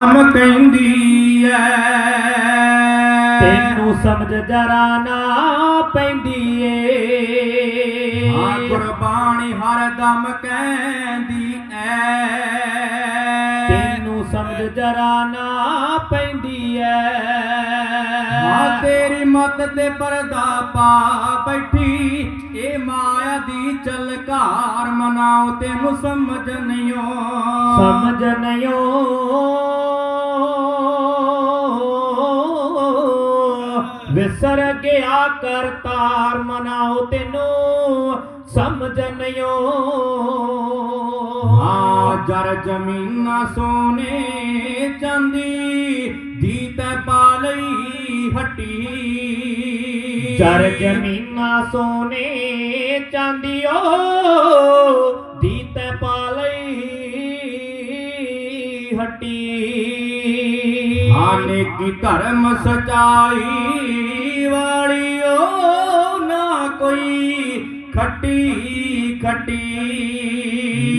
ਹਮ ਕਹਿੰਦੀ ਐ। ਤੈਨੂੰ ਸਮਝ ਜਰਾ ਨਾ ਪੈਂਦੀ ਏ। ਹਾਂ ਕੁਰਬਾਨੀ ਹਰ ਦਮ ਕਹਿੰਦੀ ਐ। ਤੈਨੂੰ ਸਮਝ ਜਰਾ ਨਾ ਪੈਂਦੀ ਐ। ਹਾਂ ਤੇਰੀ ਮਤ ਤੇ ਪਰਦਾ ਪਾ ਬੈਠੀ। ਇਹ ਮਾਇਆ ਦੀ ਚਲਕਾਰ ਮਨਾਓ ਤੈਨੂੰ ਸਮਝ ਨਹੀਂ ਓ ਸਮਝ ਨਿਓ ਵਿਸਰ ਗਿਆ ਕਰਤਾਰ ਮਨਾਓ ਤੈਨੂੰ ਸਮਝ ਨਿਓ ਹਾਂ ਜਰ ਜ਼ਮੀਨਾਂ ਸੋਨੇ ਚਾਂਦੀ ਦੀ ਤੈ ਪਾ ਲਈ ਹੱਟੀ। ਚਰ ਜ਼ਮੀਨਾਂ ਸੋਨੇ ਚਾਂਦੀਓ ਦੀਤੇ ਪਾਲਈ ਹੱਟੀ। ਹਾਂ ਨੇਕੀ ਧਰਮ ਸਚਾਈ ਖੱਟੀ ਖੱਟੀ।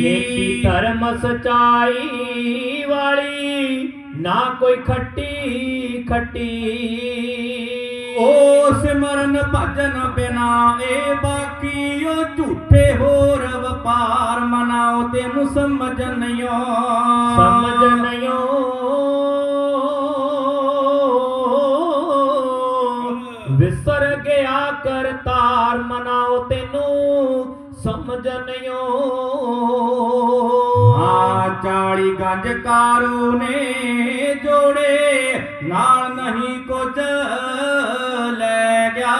ਨੇਕੀ ਧਰਮ ਸਚਾਈ ਵਾਲੀ ਨਾ ਕੋਈ ਖੱਟੀ ਖੱਟੀ। ਓ ਸਿਮਰਨ ਭਜਨ ਬਿਨਾ ਇਹ ਬਾਕੀ ਓ ਝੂਠੇ ਹੋਰ ਵਪਾਰ ਮਨਾਓ ਤੈਨੂੰ ਸਮਝ ਗਿਆ ਕਰਤਾਰ ਮਨਾਓ ਤੈਨੂੰ ਸਮਝ ਨਿਓ ਹਾਂ ਚਾਲੀ ਗੰਜ ਕਾਰੂ ਨੇ ਜੋੜੇ ਨਾਲ ਨਹੀਂ ਕੁਝ ਲੈ ਗਿਆ।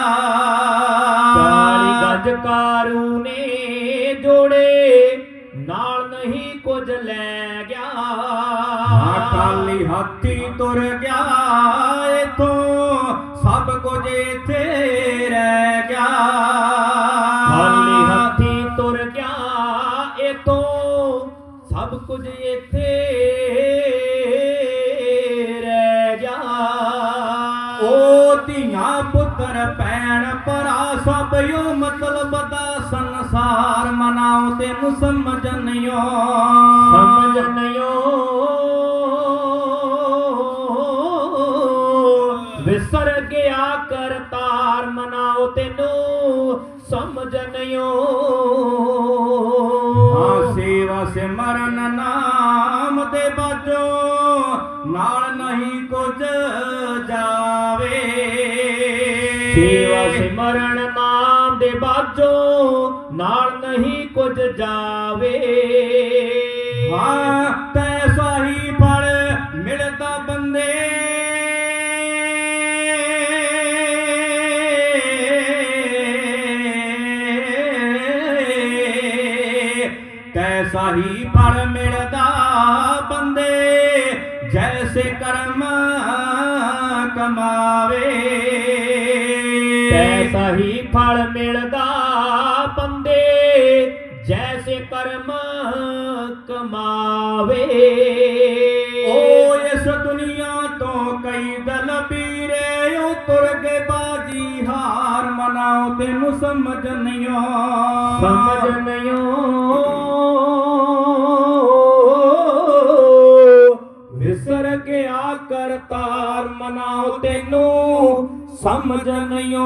ਚਾਲੀ ਗੱਜ ਕਾਰੂ ਨੇ ਜੋੜੇ ਨਾਲ ਨਹੀਂ ਕੁਝ ਲੈ ਗਿਆ। ਹਾਂ ਖਾਲੀ ਹੱਥੀ ਤੁਰ ਗਿਆ। ਸਭ ਕੁਝ ਇੱਥੇ ਰਹਿ ਗਿਆ ਉਹ ਧੀਆਂ ਪੁੱਤਰ ਭੈਣ ਭਰਾ ਸਭ ਯੋ ਮਤਲਬ ਦਾ ਸੰਸਾਰ ਮਨਾਓ ਤੈਨੂੰ ਸਮਝ ਨਹੀਂ ਓ ਸਮਝ ਨਿਓ ਵਿਸਰ ਗਿਆ ਕਰਤਾਰ ਮਨਾਓ ਤੈਨੂੰ ਸਮਝ ਸੇਵਾ ਸਿਮਰਨ ਨਾਮ ਦੇ ਬਾਜੋ ਨਾਲ ਨਹੀਂ ਕੁਝ ਜਾਵੇ। ਸੇਵਾ ਸਿਮਰਨ ਨਾਮ ਦੇ ਬਾਜੋ ਨਾਲ ਨਹੀਂ ਕੁਝ ਜਾਵੇ। ਹਾਂ ਤੈਸਾ ਫਲ ਮਿਲਦਾ ਬੰਦੇ ਜੈਸੇ ਕਰਮ ਕਮਾਵੇ। ਐਸਾ ਹੀ ਫਲ ਮਿਲਦਾ ਬੰਦੇ ਜੈਸੇ ਕਰਮ ਕਮਾਵੇ। ਓ ਇਸ ਦੁਨੀਆ ਤੋਂ ਕਈ ਦਲ ਪੀਰੇ, ਓ ਤੁਰ ਗਏ ਬਾਜੀ ਹਾਰ ਮਨਾਓ, ਤੈਨੂੰ ਸਮਝ ਨਹੀਂ ਸਮਝ ਨਿਓ ਮਨਾਉ ਤੈਨੂੰ ਸਮਝ ਸਮਝਨਿਓ